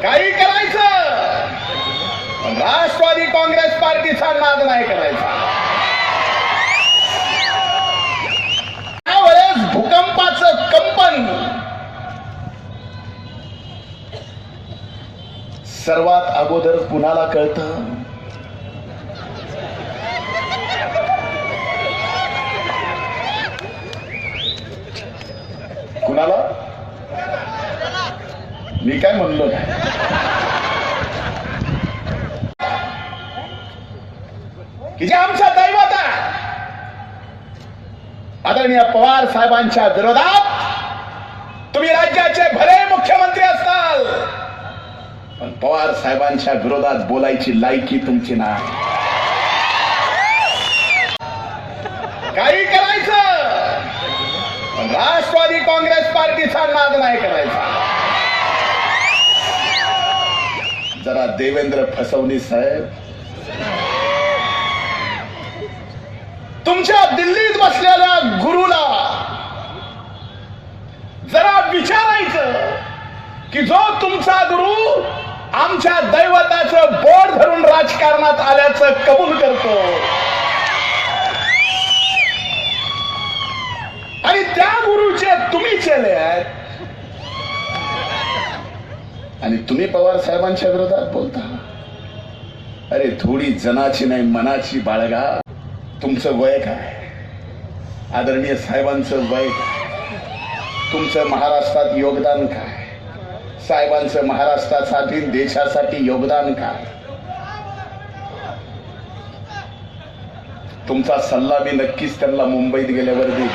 काही करायचं? राष्ट्रवादी काँग्रेस पार्टीचा नाद नाही करायचा. त्यावेळेस भूकंपाचं कंपन. सर्वात अगोदर कुणाला कळतं? कुणाला? मी काय म्हणलो? नाही की जे आमचा दैवत आदरणीय पवार साहेबांच्या विरोधात तुम्ही राज्याचे भले मुख्यमंत्री असताल पण पवार साहेबांच्या विरोधात बोलायची लायकी तुमची नाही काही करायचं पण राष्ट्रवादी काँग्रेस पार्टीचा नाद नाही करायचा जरा देवेंद्र फसवणीस साहेब. तुमच्या दिल्लीत बसलेल्या गुरुला जरा विचारायचं की जो तुमचा गुरु आमच्या दैवताचं बोट धरून राजकारणात आल्याचं कबूल करतो. आणि त्या गुरुचे तुम्ही चेले आहेत. आणि तुम्ही पवार साहेबांच्या विरोधात बोलता. अरे थोडी जनाची नाही मनाची बाळगा. तुमचं वय काय? आदरणीय साहेबांचं वय काय? तुमचं महाराष्ट्रात योगदान काय? साहेबांचं महाराष्ट्रासाठी देशासाठी योगदान काय? तुमचा सल्ला मी नक्कीच त्यांना मुंबईत गेल्यावर देईन.